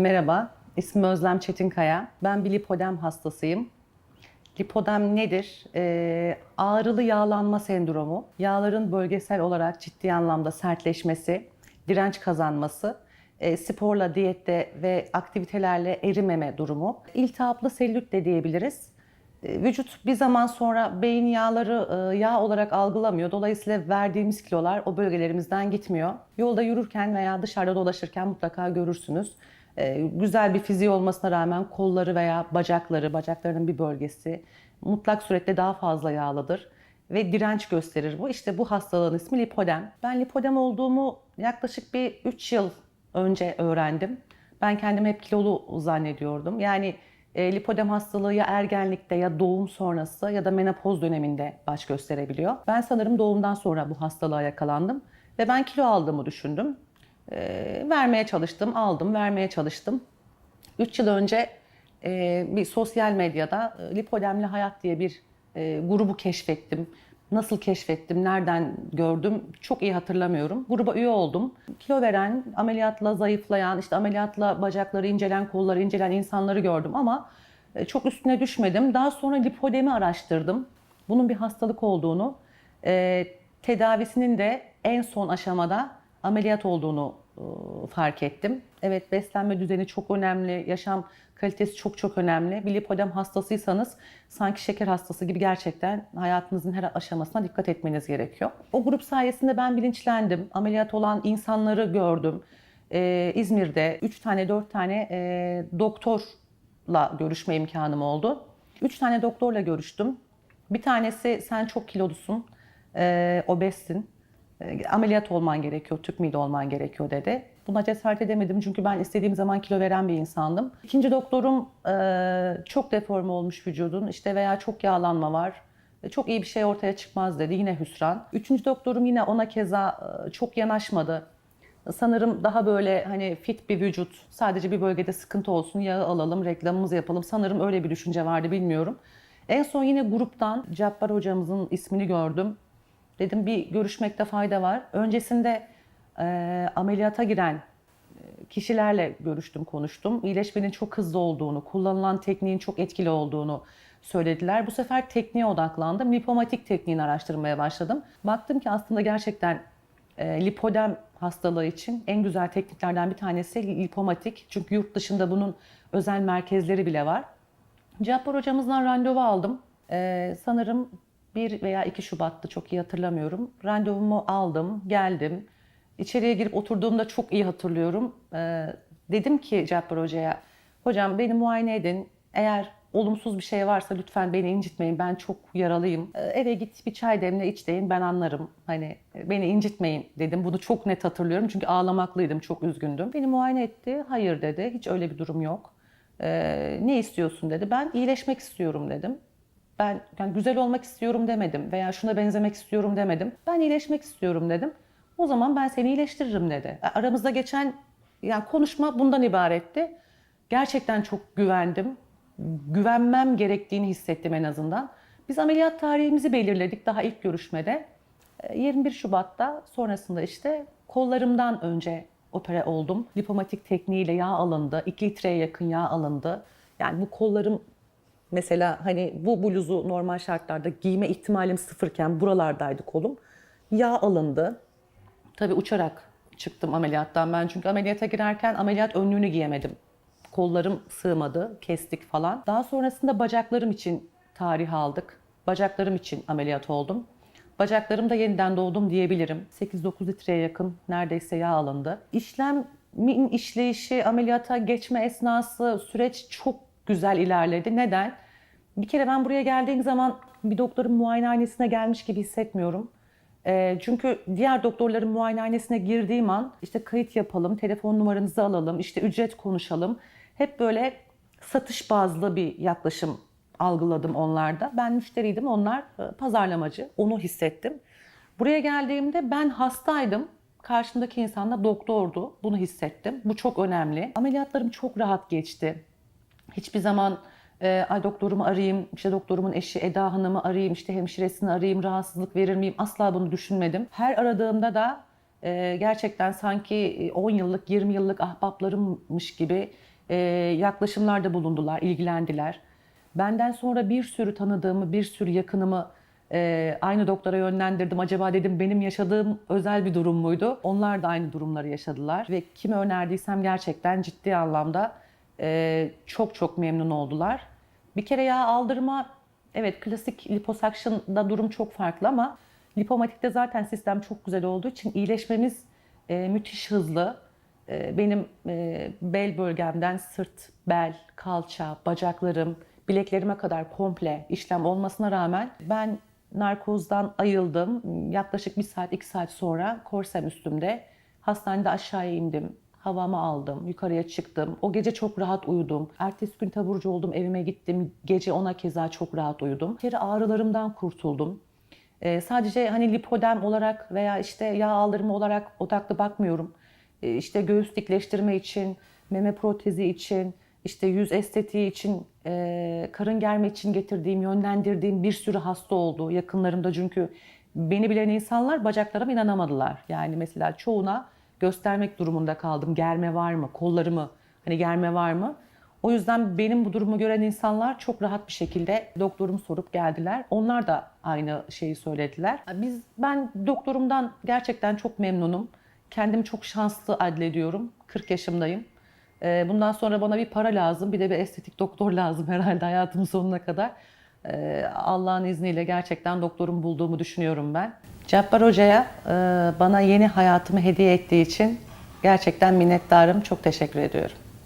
Merhaba, ismim Özlem Çetinkaya. Ben bir lipodem hastasıyım. Lipodem nedir? Ee, ağrılı yağlanma sendromu. Yağların bölgesel olarak ciddi anlamda sertleşmesi, direnç kazanması, e, sporla, diyette ve aktivitelerle erimeme durumu. İltihaplı selülit de diyebiliriz. E, Vücut bir zaman sonra beyin yağları e, yağ olarak algılamıyor. Dolayısıyla verdiğimiz kilolar o bölgelerimizden gitmiyor. Yolda yürürken veya dışarıda dolaşırken mutlaka görürsünüz. E, Güzel bir fiziği olmasına rağmen kolları veya bacakları, bacaklarının bir bölgesi mutlak surette daha fazla yağlıdır ve direnç gösterir bu. İşte bu hastalığın ismi lipodem. Ben lipodem olduğumu yaklaşık bir 3 yıl önce öğrendim. Ben kendimi hep kilolu zannediyordum. Yani e, lipodem hastalığı ya ergenlikte ya doğum sonrası ya da menopoz döneminde baş gösterebiliyor. Ben sanırım doğumdan sonra bu hastalığa yakalandım ve ben kilo aldığımı düşündüm. E, vermeye çalıştım, aldım, vermeye çalıştım. 3 yıl önce e, bir sosyal medyada e, Lipodemli Hayat diye bir e, grubu keşfettim. Nasıl keşfettim, nereden gördüm çok iyi hatırlamıyorum. Gruba üye oldum. Kilo veren, ameliyatla zayıflayan, işte ameliyatla bacakları incelen, kolları incelen insanları gördüm ama e, çok üstüne düşmedim. Daha sonra lipodemi araştırdım. Bunun bir hastalık olduğunu, e, tedavisinin de en son aşamada ameliyat olduğunu fark ettim. Evet beslenme düzeni çok önemli, yaşam kalitesi çok çok önemli. Bir lipodem hastasıysanız sanki şeker hastası gibi gerçekten hayatınızın her aşamasına dikkat etmeniz gerekiyor. O grup sayesinde ben bilinçlendim. Ameliyat olan insanları gördüm. Ee, İzmir'de 3 tane 4 tane e, doktorla görüşme imkanım oldu. 3 tane doktorla görüştüm. Bir tanesi sen çok kilolusun, e, obezsin. E, ameliyat olman gerekiyor, tüp mide olman gerekiyor dedi. Buna cesaret edemedim çünkü ben istediğim zaman kilo veren bir insandım. İkinci doktorum e, çok deforme olmuş vücudun işte veya çok yağlanma var. E, Çok iyi bir şey ortaya çıkmaz dedi. Yine hüsran. Üçüncü doktorum yine ona keza e, çok yanaşmadı. Sanırım daha böyle hani fit bir vücut, sadece bir bölgede sıkıntı olsun, yağı alalım, reklamımızı yapalım. Sanırım öyle bir düşünce vardı bilmiyorum. En son yine gruptan Cabbar hocamızın ismini gördüm. Dedim bir görüşmekte fayda var. Öncesinde e, ameliyata giren e, kişilerle görüştüm, konuştum. İyileşmenin çok hızlı olduğunu, kullanılan tekniğin çok etkili olduğunu söylediler. Bu sefer tekniğe odaklandım. Lipomatik tekniğini araştırmaya başladım. Baktım ki aslında gerçekten e, lipodem hastalığı için en güzel tekniklerden bir tanesi lipomatik. Çünkü yurt dışında bunun özel merkezleri bile var. Cabbar hocamızdan randevu aldım. Ee, sanırım 1 veya 2 Şubat'tı çok iyi hatırlamıyorum. Randevumu aldım, geldim. İçeriye girip oturduğumda çok iyi hatırlıyorum. Ee, dedim ki Cabbar hocaya, hocam beni muayene edin. Eğer olumsuz bir şey varsa lütfen beni incitmeyin. Ben çok yaralıyım. Ee, eve git bir çay demle iç deyin ben anlarım. Hani beni incitmeyin dedim. Bunu çok net hatırlıyorum çünkü ağlamaklıydım, çok üzgündüm. Beni muayene etti. Hayır dedi. Hiç öyle bir durum yok. Ee, ne istiyorsun dedi. Ben iyileşmek istiyorum dedim. Ben yani güzel olmak istiyorum demedim veya şuna benzemek istiyorum demedim. Ben iyileşmek istiyorum dedim. O zaman ben seni iyileştiririm dedi. E, Aramızda geçen yani konuşma bundan ibaretti. Gerçekten çok güvendim. Güvenmem gerektiğini hissettim en azından. Biz ameliyat tarihimizi belirledik daha ilk görüşmede. E, 21 Şubat'ta sonrasında işte kollarımdan önce opera oldum. Lipomatik tekniğiyle yağ alındı. 2 litreye yakın yağ alındı. Yani bu kollarım mesela hani bu bluzu normal şartlarda giyme ihtimalim sıfırken buralardaydı kolum. Yağ alındı. Tabii uçarak çıktım ameliyattan ben çünkü ameliyata girerken ameliyat önlüğünü giyemedim. Kollarım sığmadı, kestik falan. Daha sonrasında bacaklarım için tarih aldık. Bacaklarım için ameliyat oldum. Bacaklarımda yeniden doğdum diyebilirim. 8-9 litreye yakın neredeyse yağ alındı. İşlemin işleyişi, ameliyata geçme esnası süreç çok güzel ilerledi. Neden? Bir kere ben buraya geldiğim zaman bir doktorun muayenehanesine gelmiş gibi hissetmiyorum. Ee, çünkü diğer doktorların muayenehanesine girdiğim an işte kayıt yapalım, telefon numaranızı alalım, işte ücret konuşalım. Hep böyle satış bazlı bir yaklaşım algıladım onlarda. Ben müşteriydim, onlar e, pazarlamacı. Onu hissettim. Buraya geldiğimde ben hastaydım. Karşımdaki insan da doktordu. Bunu hissettim. Bu çok önemli. Ameliyatlarım çok rahat geçti. Hiçbir zaman e, ay doktorumu arayayım, işte doktorumun eşi Eda Hanım'ı arayayım, işte hemşiresini arayayım, rahatsızlık verir miyim? Asla bunu düşünmedim. Her aradığımda da e, gerçekten sanki 10 yıllık, 20 yıllık ahbaplarımmış gibi e, yaklaşımlarda bulundular, ilgilendiler. Benden sonra bir sürü tanıdığımı, bir sürü yakınımı e, aynı doktora yönlendirdim. Acaba dedim benim yaşadığım özel bir durum muydu? Onlar da aynı durumları yaşadılar ve kime önerdiysem gerçekten ciddi anlamda e, çok çok memnun oldular. Bir kere yağ aldırma, evet klasik liposuction'da durum çok farklı ama lipomatikte zaten sistem çok güzel olduğu için iyileşmemiz e, müthiş hızlı. E, benim e, bel bölgemden sırt, bel, kalça, bacaklarım, bileklerime kadar komple işlem olmasına rağmen ben narkozdan ayıldım. Yaklaşık bir saat, iki saat sonra korsem üstümde. Hastanede aşağıya indim. Havamı aldım, yukarıya çıktım. O gece çok rahat uyudum. Ertesi gün taburcu oldum, evime gittim. Gece ona keza çok rahat uyudum. Bir ağrılarımdan kurtuldum. Ee, sadece hani lipodem olarak veya işte yağ aldırma olarak odaklı bakmıyorum. Ee, işte göğüs dikleştirme için, meme protezi için, işte yüz estetiği için, e, karın germe için getirdiğim, yönlendirdiğim bir sürü hasta oldu. Yakınlarımda çünkü beni bilen insanlar bacaklarıma inanamadılar. Yani mesela çoğuna göstermek durumunda kaldım. Germe var mı? Kollarımı hani germe var mı? O yüzden benim bu durumu gören insanlar çok rahat bir şekilde doktorum sorup geldiler. Onlar da aynı şeyi söylediler. Biz ben doktorumdan gerçekten çok memnunum. Kendimi çok şanslı adlediyorum. 40 yaşımdayım. Ee, Bundan sonra bana bir para lazım, bir de bir estetik doktor lazım herhalde hayatımın sonuna kadar. Ee, Allah'ın izniyle gerçekten doktorum bulduğumu düşünüyorum ben. Cabbar Hoca'ya e, bana yeni hayatımı hediye ettiği için gerçekten minnettarım. Çok teşekkür ediyorum.